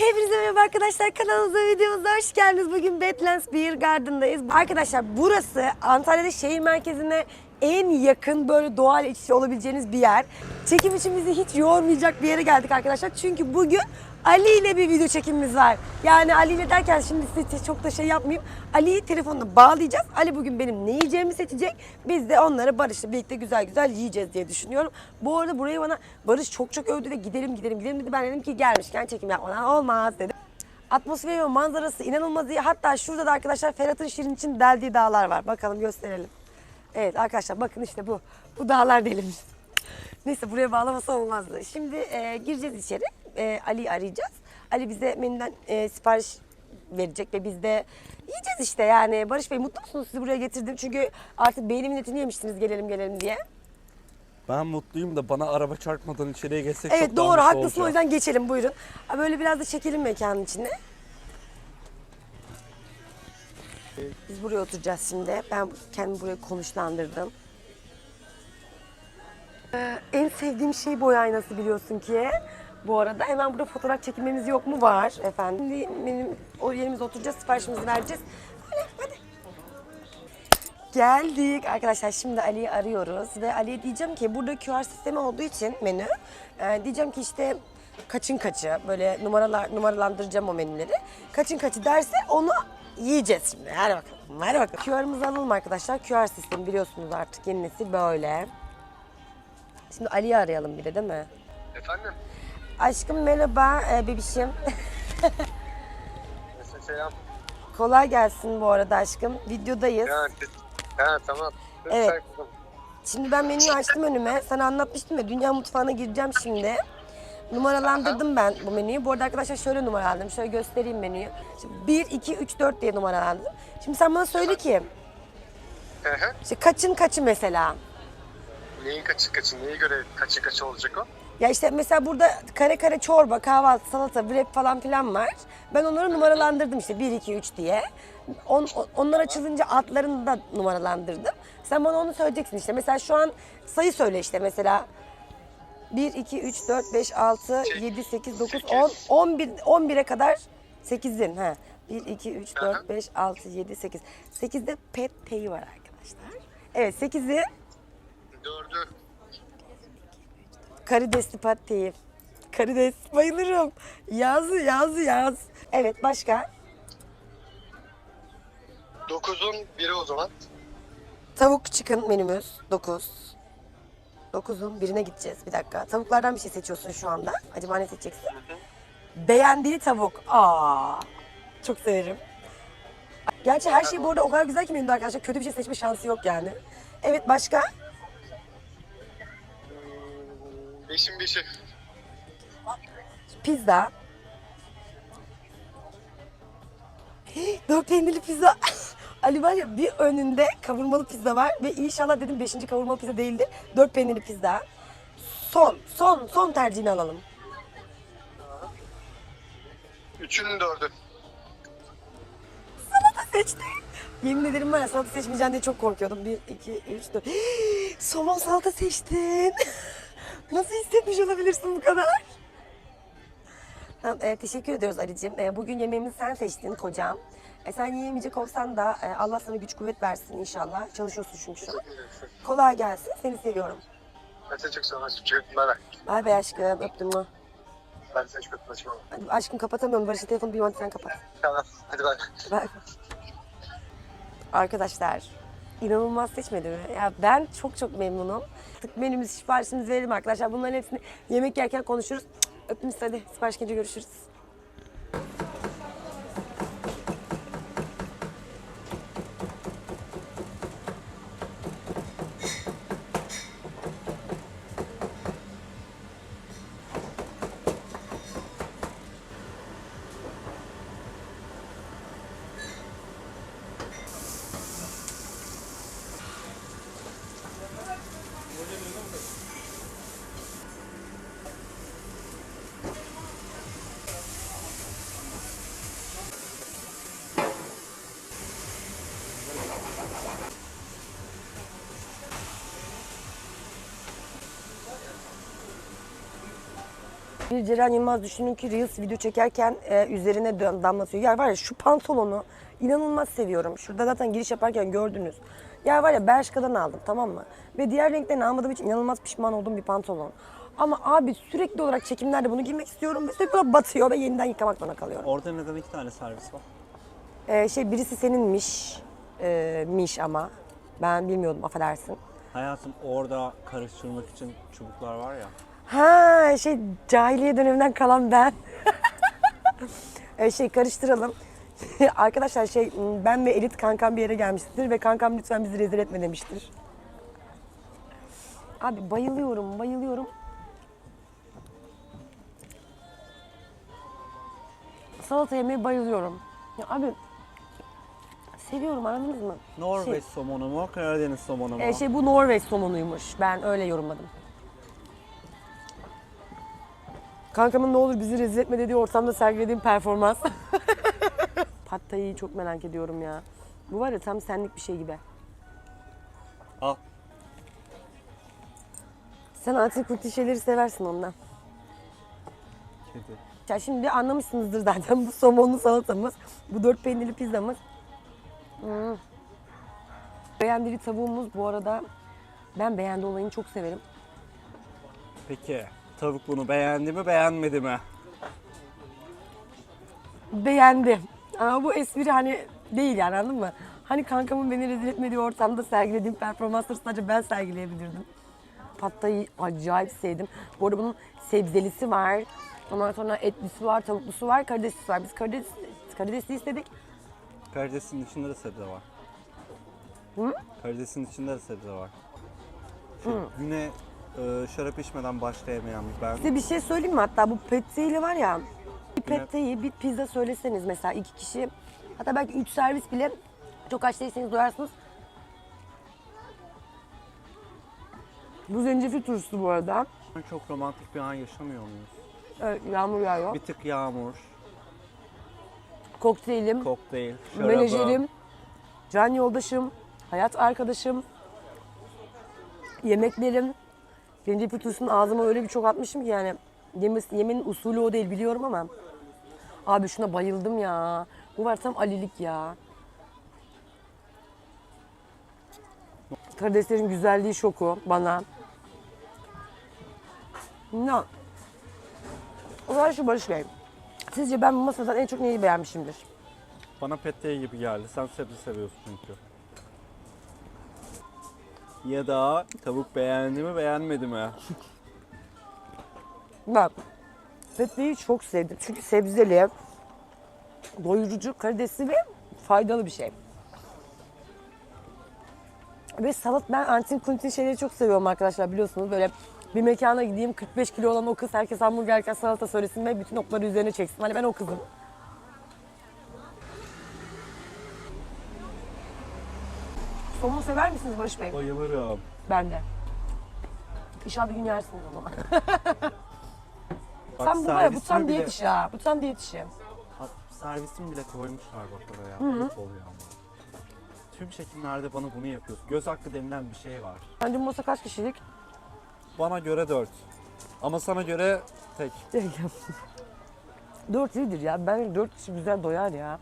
Hepinize merhaba arkadaşlar kanalımıza videomuza hoş geldiniz. Bugün Badlands Beer Garden'dayız. Arkadaşlar burası Antalya'da şehir merkezine en yakın böyle doğal iç olabileceğiniz bir yer. Çekim için bizi hiç yormayacak bir yere geldik arkadaşlar. Çünkü bugün Ali ile bir video çekimimiz var. Yani Ali ile derken şimdi size çok da şey yapmayayım. Ali'yi telefonla bağlayacağız. Ali bugün benim ne yiyeceğimi seçecek. Biz de onları Barış'la birlikte güzel güzel yiyeceğiz diye düşünüyorum. Bu arada burayı bana Barış çok çok övdü ve gidelim gidelim gidelim dedi. Ben dedim ki gelmişken çekim yapmadan olmaz dedim. Atmosferi ve manzarası inanılmaz iyi. Hatta şurada da arkadaşlar Ferhat'ın Şirin için deldiği dağlar var. Bakalım gösterelim. Evet arkadaşlar bakın işte bu. Bu dağlar delimiz. Neyse buraya bağlaması olmazdı. Şimdi e, gireceğiz içeri. E, Ali'yi arayacağız. Ali bize menüden e, sipariş verecek ve biz de yiyeceğiz işte yani. Barış Bey mutlu musunuz sizi buraya getirdim? Çünkü artık beynimin etini yemiştiniz gelelim gelelim diye. Ben mutluyum da bana araba çarpmadan içeriye geçsek Evet çok daha doğru mutlu haklısın o olacağım. yüzden geçelim buyurun. Ha, Böyle biraz da çekelim mekanın içine. Biz buraya oturacağız şimdi. Ben kendimi buraya konuşlandırdım. Ee, en sevdiğim şey boy aynası biliyorsun ki. Bu arada hemen burada fotoğraf çekilmemiz yok mu? Var efendim. Şimdi benim o yerimize oturacağız, siparişimizi vereceğiz. Hadi, hadi. Geldik arkadaşlar şimdi Ali'yi arıyoruz ve Ali'ye diyeceğim ki burada QR sistemi olduğu için menü e, diyeceğim ki işte kaçın kaçı böyle numaralar numaralandıracağım o menüleri. Kaçın kaçı derse onu yiyeceğiz şimdi. Hadi bakalım. Hadi bakalım. QR'ımızı alalım arkadaşlar. QR sistemi biliyorsunuz artık yeni nesil böyle. Şimdi Ali'yi arayalım bir de değil mi? Efendim? Aşkım merhaba e, bebişim. Mesela selam. Kolay gelsin bu arada aşkım. Videodayız. Ha, ha tamam. Dur, Evet. kızım. Şimdi ben menüyü açtım önüme. Sana anlatmıştım ya dünya mutfağına gireceğim şimdi. Numaralandırdım ben bu menüyü. Bu arada arkadaşlar şöyle numaralandım. Şöyle göstereyim menüyü. Şimdi 1, 2, 3, 4 diye numaralandım. Şimdi sen bana söyle ki Hı hı. işte kaçın kaçı mesela? Neyin kaçı kaçı, neye göre kaçı kaçı olacak o? Ya işte mesela burada kare kare çorba, kahvaltı, salata, wrap falan filan var. Ben onları numaralandırdım işte 1, 2, 3 diye. On, on- onlar açılınca adlarını da numaralandırdım. Sen bana onu söyleyeceksin işte. Mesela şu an sayı söyle işte mesela 1, 2, 3, 4, 5, 6, 7, 8, 9, 10, 11, 11'e kadar 8'in. Ha. 1, 2, 3, 4, 5, 6, 7, 8. 8'de pet peyi var arkadaşlar. Evet 8'i Dördü. Karidesli patteyi. Karides bayılırım. Yaz yaz yaz. Evet başka? Dokuzun biri o zaman. Tavuk çıkın menümüz 9. 9'un birine gideceğiz. Bir dakika. Tavuklardan bir şey seçiyorsun şu anda. Acaba ne seçeceksin? Beğendiği tavuk. Aa, çok severim. Gerçi her şey bu arada o kadar güzel ki menüde arkadaşlar. Kötü bir şey seçme şansı yok yani. Evet başka? Beşin beşi. Pizza. Dört peynirli pizza. Ali var ya bir önünde kavurmalı pizza var ve inşallah dedim beşinci kavurmalı pizza değildir. Dört peynirli pizza. Son, son, son tercihini alalım. Üçünün dördü. Salata seçtim. Yemin ederim ya salata seçmeyeceğim diye çok korkuyordum. Bir, iki, üç, dört. Somon salata seçtin. Nasıl hissetmiş olabilirsin bu kadar? Tamam, e, teşekkür ediyoruz Ali'cim. E, bugün yemeğimizi sen seçtin kocam. E, sen yiyemeyecek olsan da e, Allah sana güç kuvvet versin inşallah. Çalışıyorsun çünkü şu an. Kolay gelsin. Seni seviyorum. Ben seni çok seviyorum. aşkım. Çok bay bay. Bay bay aşkım. Öptüm mü? Ben seni çok öptüm. aşkım. Hadi Aşkım kapatamıyorum. Barış'ın telefonu bir sen kapat. Tamam. Hadi bay. Bak. Arkadaşlar inanılmaz seçmedi mi? Ya ben çok çok memnunum. Artık menümüz siparişimizi verelim arkadaşlar. Bunların hepsini yemek yerken konuşuruz. Öptüm hadi. Sipariş gelince görüşürüz. Bir Ceren Yılmaz düşünün ki Reels video çekerken e, üzerine damlatıyor. Ya var ya şu pantolonu inanılmaz seviyorum. Şurada zaten giriş yaparken gördünüz. Ya var ya Bershka'dan aldım tamam mı? Ve diğer renklerini almadığım için inanılmaz pişman olduğum bir pantolon. Ama abi sürekli olarak çekimlerde bunu giymek istiyorum ve sürekli olarak batıyor ve yeniden yıkamak zorunda kalıyorum. Orada neden iki tane servis var? Ee, şey birisi seninmiş, e, miş ama ben bilmiyordum affedersin. Hayatım orada karıştırmak için çubuklar var ya. Ha şey cahiliye döneminden kalan ben. Ee, şey karıştıralım. Arkadaşlar şey ben ve Elit kankam bir yere gelmiştir ve kankam lütfen bizi rezil etme demiştir. Abi bayılıyorum, bayılıyorum. Salata yemeye bayılıyorum. Ya abi seviyorum anladınız mı? Norveç somonu mu, Karadeniz somonu mu? Ee, şey bu Norveç somonuymuş. Ben öyle yorumladım. Kankamın ne olur bizi rezil etme dediği ortamda sergilediğim performans. Pattayı çok merak ediyorum ya. Bu var ya tam senlik bir şey gibi. Al. Sen antik kulti şeyleri seversin ondan. Kedi. Ya şimdi anlamışsınızdır zaten bu somonlu salatamız, bu dört peynirli pizzamız. Hmm. Beğendili tavuğumuz bu arada ben beğendi olayını çok severim. Peki tavuk bunu beğendi mi beğenmedi mi? Beğendi. Ama bu espri hani değil yani anladın mı? Hani kankamın beni rezil etmediği ortamda sergilediğim performansları sadece ben sergileyebilirdim. Pattayı acayip sevdim. Bu arada bunun sebzelisi var. Ondan sonra etlisi var, tavuklusu var, karideslisi var. Biz karides, karidesli istedik. Karidesin içinde de sebze var. Hı? Karidesin içinde de sebze var. Şu güne e, şarap içmeden başlayamayan ben. Size bir şey söyleyeyim mi? Hatta bu petteyle var ya. Bir petteyi bir pizza söyleseniz mesela iki kişi. Hatta belki üç servis bile çok aç değilseniz doyarsınız. Bu zencefil turşusu bu arada. Çok romantik bir an yaşamıyor muyuz? Evet, yağmur yağıyor. Bir tık yağmur, Kokteylim, kokteyl, şarabı. menajerim, can yoldaşım, hayat arkadaşım, yemeklerim. Zencefil turşusunu ağzıma öyle bir çok atmışım ki yani yemes, yemenin usulü o değil biliyorum ama. Abi şuna bayıldım ya. Bu var alilik ya. Karideslerin güzelliği şoku bana. Ne? O zaman şu Barış Bey. Sizce ben bu masadan en çok neyi beğenmişimdir? Bana pettey gibi geldi. Sen sebze seviyorsun çünkü. Ya da tavuk beğendi mi beğenmedi mi? Bak, petliği çok sevdim. Çünkü sebzeli, doyurucu, karidesli ve faydalı bir şey. Ve salat, ben antin kuntin şeyleri çok seviyorum arkadaşlar biliyorsunuz. Böyle bir mekana gideyim, 45 kilo olan o kız herkes hamburger yerken salata söylesin ve bütün okları üzerine çeksin. Hani ben o kızım. Somon sever misiniz Barış Bey? Bayılırım. Ben de. İnşallah bir gün yersiniz o zaman. Bak, Sen bu var ya, bu servisimi tam bile- diyet işi ha. Bu tam diyet işi. Ha, Servisimi bile koymuşlar bak oraya. Ayıp oluyor ama. Tüm çekimlerde bana bunu yapıyorsun. Göz hakkı denilen bir şey var. Bence bu masa kaç kişilik? Bana göre 4. Ama sana göre tek. dört iyidir ya. Bence dört kişi güzel doyar ya.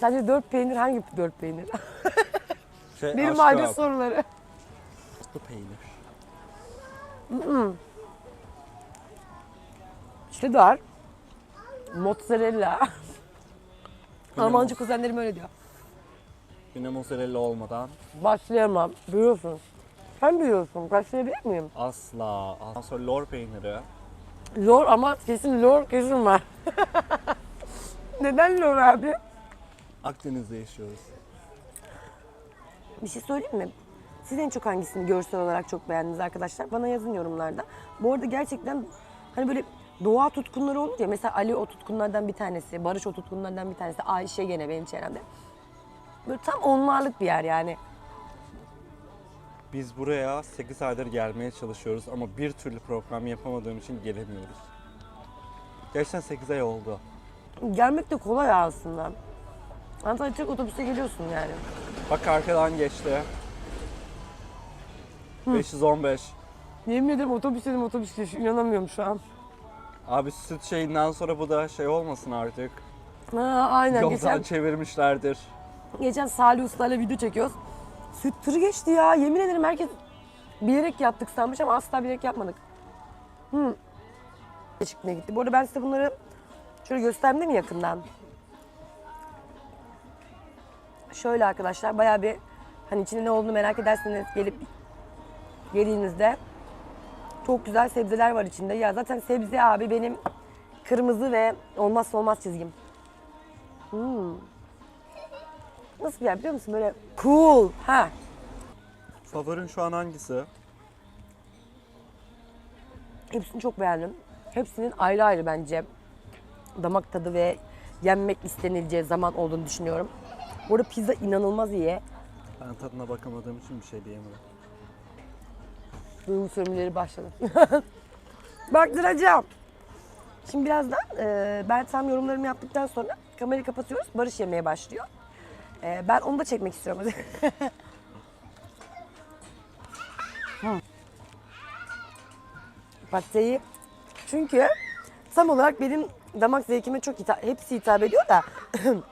Sence dört peynir hangi dört peynir? Şey, Benim aile soruları. Bu peynir. Cheddar, mozzarella. Almancı kuzenlerim öyle diyor. Yine mozzarella olmadan Başlayamam. Biliyorsun. Sen biliyorsun. Başlayabilir miyim? asla. Ondan sonra lor peyniri. Lor ama kesin lor kesin var. Neden lor abi? Akdeniz'de yaşıyoruz. Bir şey söyleyeyim mi? Siz en çok hangisini görsel olarak çok beğendiniz arkadaşlar? Bana yazın yorumlarda. Bu arada gerçekten hani böyle doğa tutkunları olur ya. Mesela Ali o tutkunlardan bir tanesi, Barış o tutkunlardan bir tanesi, Ayşe gene benim çevremde. Böyle tam onlarlık bir yer yani. Biz buraya 8 aydır gelmeye çalışıyoruz ama bir türlü program yapamadığım için gelemiyoruz. Gerçekten 8 ay oldu. Gelmek de kolay aslında. Antalya tek otobüse geliyorsun yani. Bak arkadan geçti. 515. Yemin ederim otobüs dedim otobüs diye inanamıyorum şu an. Abi süt şeyinden sonra bu da şey olmasın artık. Ha, aynen Yoldan geçen, çevirmişlerdir. geçen Salih Usta'yla video çekiyoruz. Süt tırı geçti ya yemin ederim herkes bilerek yaptık sanmış ama asla bilerek yapmadık. Hmm. Çıkmaya gitti. Bu arada ben size bunları şöyle gösterdim mi yakından? Şöyle arkadaşlar bayağı bir hani içinde ne olduğunu merak ederseniz gelip yediğinizde çok güzel sebzeler var içinde. Ya zaten sebze abi benim kırmızı ve olmazsa olmaz çizgim. Hmm. Nasıl bir yer biliyor musun? Böyle cool. Ha. Favorin şu an hangisi? Hepsini çok beğendim. Hepsinin ayrı ayrı bence damak tadı ve yenmek istenileceği zaman olduğunu düşünüyorum. Bu arada pizza inanılmaz iyi. Ben tadına bakamadığım için bir şey diyemedim. Duygu sömürüleri başladı. Baktıracağım. Şimdi birazdan e, ben tam yorumlarımı yaptıktan sonra kamerayı kapatıyoruz. Barış yemeye başlıyor. E, ben onu da çekmek istiyorum. Hı. Patlayı. Çünkü tam olarak benim damak zevkime çok hitap, hepsi hitap ediyor da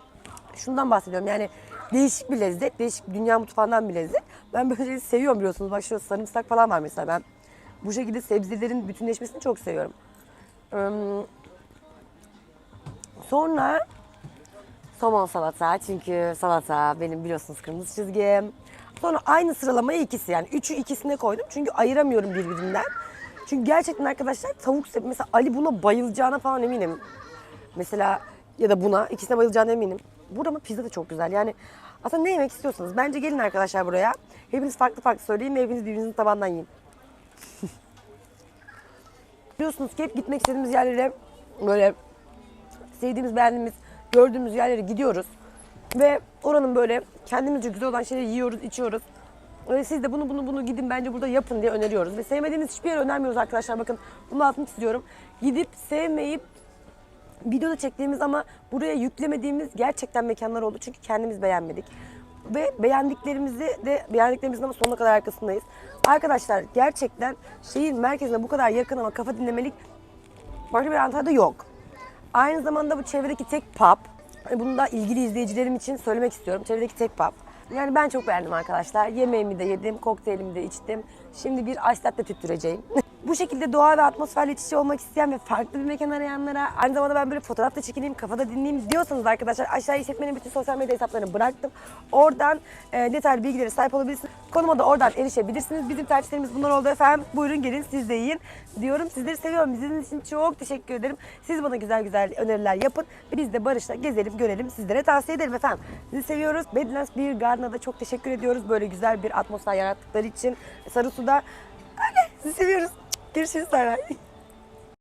şundan bahsediyorum yani değişik bir lezzet, değişik bir dünya mutfağından bir lezzet. Ben böyle seviyorum biliyorsunuz. Bak sarımsak falan var mesela ben. Bu şekilde sebzelerin bütünleşmesini çok seviyorum. Sonra somon salata çünkü salata benim biliyorsunuz kırmızı çizgim. Sonra aynı sıralamaya ikisi yani üçü ikisine koydum çünkü ayıramıyorum birbirinden. Çünkü gerçekten arkadaşlar tavuk mesela Ali buna bayılacağına falan eminim. Mesela ya da buna ikisine bayılacağına eminim. Ama pizza da çok güzel. Yani aslında ne yemek istiyorsanız bence gelin arkadaşlar buraya. Hepiniz farklı farklı söyleyin ve hepiniz birbirinizin tabandan yiyin. Biliyorsunuz ki hep gitmek istediğimiz yerlere böyle sevdiğimiz, beğendiğimiz, gördüğümüz yerlere gidiyoruz. Ve oranın böyle kendimizce güzel olan şeyleri yiyoruz, içiyoruz. Ve siz de bunu bunu bunu gidin bence burada yapın diye öneriyoruz. Ve sevmediğimiz hiçbir yere önermiyoruz arkadaşlar. Bakın bunu altını çiziyorum. Gidip sevmeyip videoda çektiğimiz ama buraya yüklemediğimiz gerçekten mekanlar oldu. Çünkü kendimiz beğenmedik. Ve beğendiklerimizi de beğendiklerimizin ama sonuna kadar arkasındayız. Arkadaşlar gerçekten şehir merkezine bu kadar yakın ama kafa dinlemelik başka bir Antalya'da yok. Aynı zamanda bu çevredeki tek pub. Hani bunu da ilgili izleyicilerim için söylemek istiyorum. Çevredeki tek pub. Yani ben çok beğendim arkadaşlar. Yemeğimi de yedim, kokteylimi de içtim. Şimdi bir ice latte tüttüreceğim. Bu şekilde doğa ve atmosferle iç içe olmak isteyen ve farklı bir mekan arayanlara, aynı zamanda ben böyle fotoğraf da çekineyim, kafada dinleyeyim diyorsanız arkadaşlar aşağıya işletmenin bütün sosyal medya hesaplarını bıraktım. Oradan e, detaylı bilgilere sahip olabilirsiniz. Konuma da oradan erişebilirsiniz. Bizim tercihlerimiz bunlar oldu efendim. Buyurun gelin siz de yiyin diyorum. Sizleri seviyorum. İzlediğiniz için çok teşekkür ederim. Siz bana güzel güzel öneriler yapın. Biz de Barış'la gezelim, görelim. Sizlere tavsiye ederim efendim. Sizi seviyoruz. Badlands Beer Garden'a da çok teşekkür ediyoruz. Böyle güzel bir atmosfer yarattıkları için. Sarı Su'da öyle. Sizi seviyoruz. Görüşürüz. Bay.